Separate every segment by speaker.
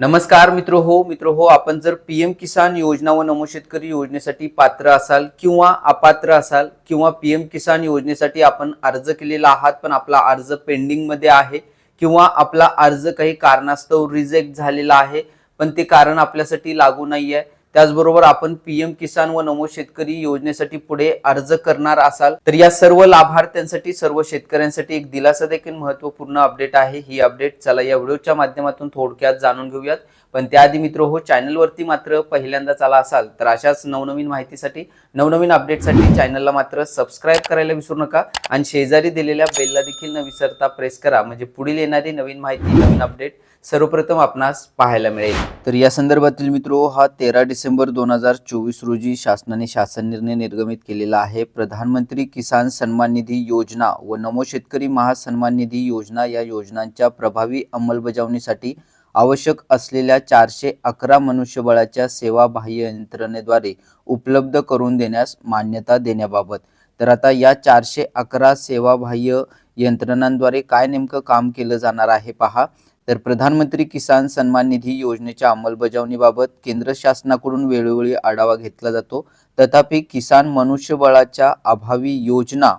Speaker 1: नमस्कार मित्र हो मित्र हो आपण जर पी एम किसान योजना व नमो शेतकरी योजनेसाठी पात्र असाल किंवा अपात्र असाल किंवा पी एम किसान योजनेसाठी आपण अर्ज केलेला आहात पण आपला अर्ज पेंडिंगमध्ये आहे किंवा आपला अर्ज काही कारणास्तव रिजेक्ट झालेला आहे पण ते कारण आपल्यासाठी लागू नाही आहे त्याचबरोबर आपण पीएम किसान व नमो शेतकरी योजनेसाठी पुढे अर्ज करणार असाल तर या सर्व लाभार्थ्यांसाठी सर्व शेतकऱ्यांसाठी एक दिलासा देखील महत्त्वपूर्ण अपडेट आहे. ही अपडेट चला या व्हिडिओच्या माध्यमातून थोडक्यात जाणून घेऊयात. पण त्याआधी मित्र हो चॅनलवरती मात्र पहिल्यांदाच आला असाल तर अशाच नवनवीन माहितीसाठी नवनवीन अपडेटसाठी चॅनलला मात्र सबस्क्राईब करायला विसरू नका आणि शेजारी दिलेल्या बेलला देखील न विसरता प्रेस करा. म्हणजे पुढील येणारी नवीन माहिती नवीन अपडेट सर्वप्रथम आपणास पाहायला मिळेल. तर या संदर्भातील मित्रो हो, हा तेरा डिसेंबर दोन हजार चोवीस रोजी शासनाने शासन निर्णय निर्गमित केलेला आहे. प्रधानमंत्री किसान सन्मान निधी योजना व नमो शेतकरी महासन्मान निधी योजना या योजनांच्या प्रभावी अंमलबजावणीसाठी आवश्यक असलेल्या चारशे अकरा मनुष्यबळाच्या सेवा बाह्य यंत्रणेद्वारे उपलब्ध करून देण्यास मान्यता देण्याबाबत. तर आता या चारशे अकरा सेवाबाह्य यंत्रणांद्वारे काय नेमकं काम केलं जाणार आहे पहा. तर प्रधानमंत्री किसान सन्मान निधी योजनेच्या अंमलबजावणीबाबत केंद्र शासनाकडून वेळोवेळी आढावा घेतला जातो. तथापि किसान मनुष्यबळाच्या अभावी योजना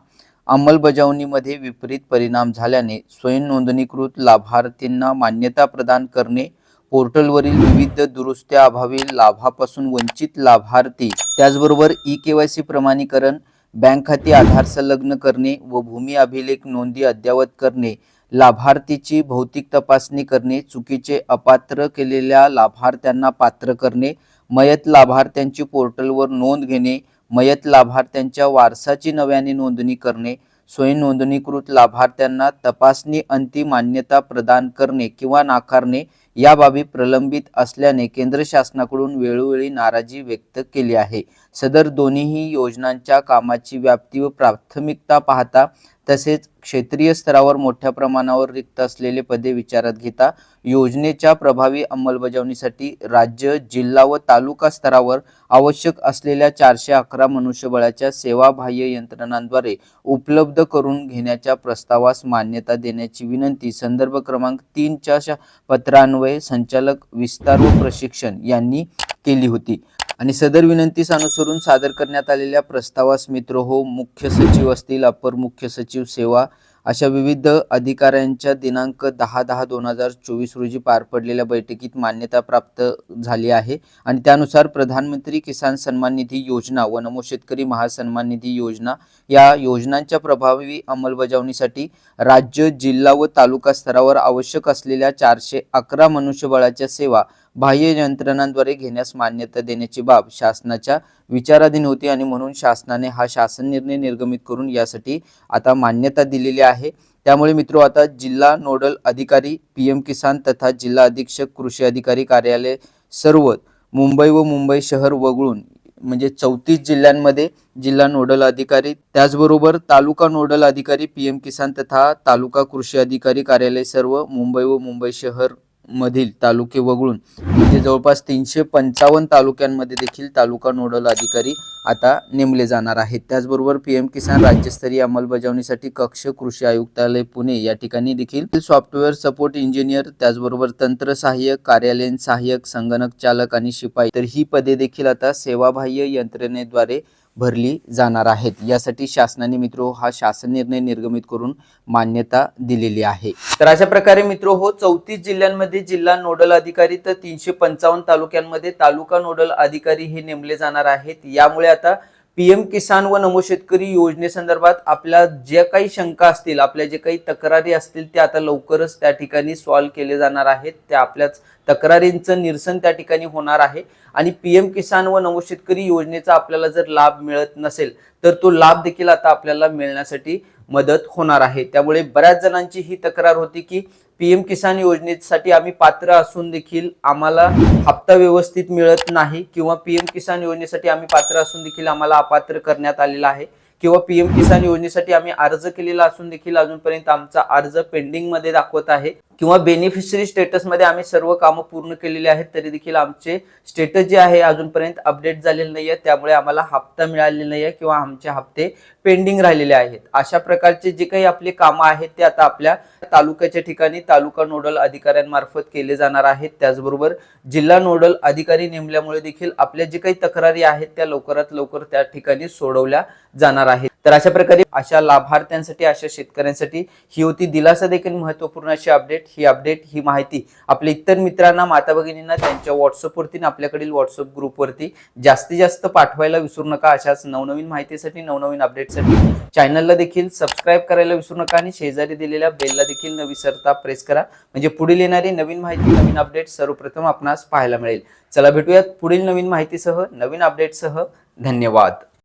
Speaker 1: अंमलबजावणीमध्ये विपरीत परिणाम झाल्याने स्वयं नोंदणीकृत लाभार्थींना मान्यता प्रदान करणे पोर्टलवरील विविध दुरुस्त्या अभावी लाभापासून वंचित लाभार्थी त्याचबरोबर ई के वाय सी प्रमाणीकरण बँक खाती आधार संलग्न करणे व भूमी अभिलेख नोंदी अद्ययावत करणे लाभार्थीची भौतिक तपासणी करणे चुकीचे अपात्र केलेल्या लाभार्थ्यांना पात्र करणे मयत लाभार्थ्यांची पोर्टलवर नोंद घेणे मयत लाभार्थ्यांच्या वारसाची नव्याने नोंदणी करणे स्वयं नोंदणीकृत लाभार्थ्यांना तपासणी अंती मान्यता प्रदान करणे किंवा नाकारणे या बाबी प्रलंबित असल्याने केंद्र शासनाकडून वेळोवेळी नाराजी व्यक्त केली आहे. सदर दोन्हीही योजनांच्या कामाची व्याप्ती व प्राथमिकता पाहता तसेच क्षेत्रीय स्तरावर मोठ्या प्रमाणावर रिक्त असलेले पदे विचारात घेता योजनेच्या प्रभावी अंमलबजावणीसाठी राज्य जिल्हा व तालुका स्तरावर आवश्यक असलेल्या चारशे अकरा मनुष्यबळाच्या सेवाबाह्य यंत्रणांद्वारे उपलब्ध करून घेण्याच्या प्रस्तावास मान्यता देण्याची विनंती संदर्भ क्रमांक तीनच्या पत्रान्वये पत्रान्वये संचालक विस्तार व प्रशिक्षण यांनी केली होती. आणि सदर विनंतीस अनुसरून सादर करण्यात आलेल्या प्रस्तावास मित्र हो मुख्य सचिव असतील अपर मुख्य सचिव सेवा अशा विविध अधिकाऱ्यांच्या दिनांक दहा दहा दोन हजार चोवीस रोजी पार पडलेल्या बैठकीत मान्यता प्राप्त झाली आहे. आणि त्यानुसार प्रधानमंत्री किसान सन्मान निधी योजना व नमो शेतकरी महासन्मान निधी योजना या योजनांच्या प्रभावी अंमलबजावणीसाठी राज्य जिल्हा व तालुका स्तरावर आवश्यक असलेल्या चारशे अकरा मनुष्यबळाच्या सेवा बाह्य यंत्रणांद्वारे घेण्यास मान्यता देण्याची बाब शासनाच्या विचाराधीन होती आणि म्हणून शासनाने हा शासन निर्णय निर्गमित करून यासाठी आता मान्यता दिलेली आहे. त्यामुळे मित्रो आता जिल्हा नोडल अधिकारी पी एम किसान तथा जिल्हा अधीक्षक कृषी अधिकारी कार्यालय सर्व मुंबई व मुंबई शहर वगळून म्हणजे चौतीस जिल्ह्यांमध्ये जिल्हा नोडल अधिकारी त्याचबरोबर तालुका नोडल अधिकारी पी एम किसान तथा तालुका कृषी अधिकारी कार्यालय सर्व मुंबई व मुंबई शहर मधील तालुके वगळून. म्हणजे जवळपास तीनशे पंचावन्न तालुक्यांमध्ये देखील तालुका नोडल अधिकारी आता नेमले जाणार आहेत. त्याचबरोबर पी एम किसान राज्यस्तरीय अंमलबजावणीसाठी कक्ष कृषी आयुक्तालय पुणे या ठिकाणी देखील सॉफ्टवेअर सपोर्ट इंजिनियर त्याचबरोबर तंत्र सहाय्यक कार्यालयीन सहाय्यक संगणक चालक आणि शिपाई. तर ही पदे देखील आता सेवाबाह्य यंत्रणेद्वारे भरली जाणार आहेत. यासाठी शासनाने मित्रो हा शासन निर्णय निर्गमित करून मान्यता दिलेली आहे. तर अशा प्रकारे मित्रो हो चौतीस जिल्ह्यांमध्ये जिल्हा नोडल अधिकारी तर तीनशे पंचावन्न तालुक्यांमध्ये तालुका नोडल अधिकारी हे नेमले जाणार आहेत. यामुळे आता पीएम किसान व नमो शेतकरी योजनेसंदर्भात आपल्या ज्या काही शंका असतील आपल्या जे काही तक्रारी असतील त्या आता लवकरच त्या ठिकाणी सॉल्व्ह केले जाणार आहेत. त्या आपल्याच तक्रारींचं निरसन त्या ठिकाणी होणार आहे. आणि पीएम किसान व नमो शेतकरी योजनेचा आपल्याला जर लाभ मिळत नसेल तर तो लाभ देखील आता आपल्याला मिळण्यासाठी मदत होणार आहे. त्यामुळे बऱ्याच जणांची ही तक्रार होती की पीएम किसान योजनेसाठी आम्ही पात्र असून देखील आम्हाला हप्ता व्यवस्थित मिळत नाही किंवा पीएम किसान योजनेसाठी आम्ही पात्र असून देखील आम्हाला अपात्र करण्यात आलेला आहे किंवा पीएम किसान योजनेसाठी आम्ही अर्ज केलेला असून देखील अजूनपर्यंत आमचा अर्ज पेंडिंगमध्ये दाखवत आहे. किंवा बेनिफिशरी स्टेटसमध्ये आम्ही सर्व कामं पूर्ण केलेली आहेत तरी देखील आमचे स्टेटस जे आहे अजूनपर्यंत अपडेट झालेले नाही आहे त्यामुळे आम्हाला हप्ता मिळालेला नाही आहे किंवा आमचे हप्ते पेंडिंग राहिलेले आहेत. अशा प्रकारचे जे काही आपले कामं आहेत ते आता आपल्या तालुक्याच्या ठिकाणी तालुका नोडल अधिकाऱ्यांमार्फत केले जाणार आहेत. त्याचबरोबर जिल्हा नोडल अधिकारी नेमल्यामुळे देखील आपल्या जे काही तक्रारी आहेत त्या लवकरात लवकर त्या ठिकाणी सोडवल्या जाणार आहेत. तर अशा प्रकारे अशा लाभार्थ्यांसाठी अशा शेतकऱ्यांसाठी ही होती दिलासा देखील महत्त्वपूर्ण अशी अपडेट ही अपडेट ही माहिती आपल्या इतर मित्रांना माता भगिनींना त्यांच्या व्हॉट्सअपवरती आपल्याकडील व्हॉट्सअप ग्रुपवरती जास्तीत जास्त पाठवायला विसरू नका. अशाच नवनवीन माहितीसाठी नवनवीन अपडेटसाठी चॅनलला देखील सबस्क्राईब करायला विसरू नका आणि शेजारी दिलेल्या बेलला देखील न विसरता प्रेस करा. म्हणजे पुढील येणारी नवीन माहिती नवीन अपडेट सर्वप्रथम आपणास पाहायला मिळेल. चला भेटूयात पुढील नवीन माहितीसह नवीन अपडेटसह धन्यवाद.